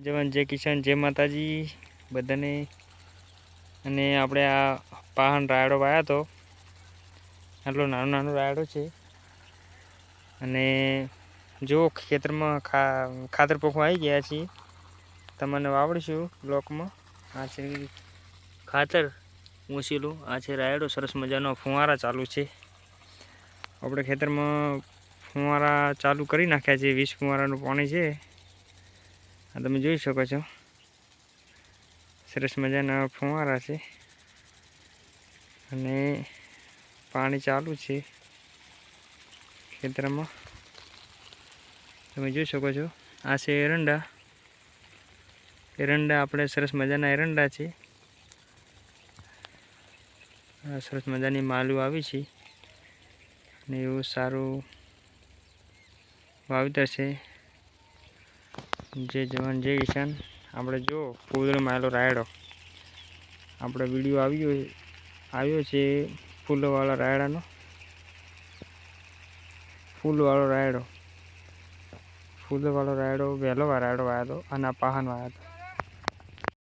જવાન જય કિશન જય માતાજી બધાને. અને આપણે આ પાહન રાયડો વાયા તો, આટલો નાનો નાનો રાયડો છે. અને જો ખેતરમાં ખા, ખાતર પોખવા આવી ગયા છીએ, તમને વાવડીશું બ્લોકમાં. આ છે ખાતર ઊંચેલું આ છે રાયડો, સરસ મજાનો ફુવારા ચાલુ છે. આપણે ખેતરમાં ફુવારા ચાલુ કરી નાખ્યા છે, વીસ ફુવારાનું પાણી છે. આ તમે જોઈ શકો છો. સરસ મજાના ફુવારા છે. અને પાણી ચાલુ છે ખેતરમાં. તમે જોઈ શકો છો, આ છે એરંડા. એરંડા આપણે સરસ મજાના એરંડા છે. સરસ મજાની માલું આવી છે. અને એવું સારું વાવેતર છે. જય જવાન જય કિસાન આપણે જો કુદરમાં આવેલો રાયડો. આપણે વીડિયો આવ્યો આવ્યો છે ફૂલોવાળા રાયડાનો. ફૂલવાળો રાયડો. ફૂલવાળો રાયડો, વહેલો રાયડો આવ્યો હતો અને આ પાહન વાયો હતો.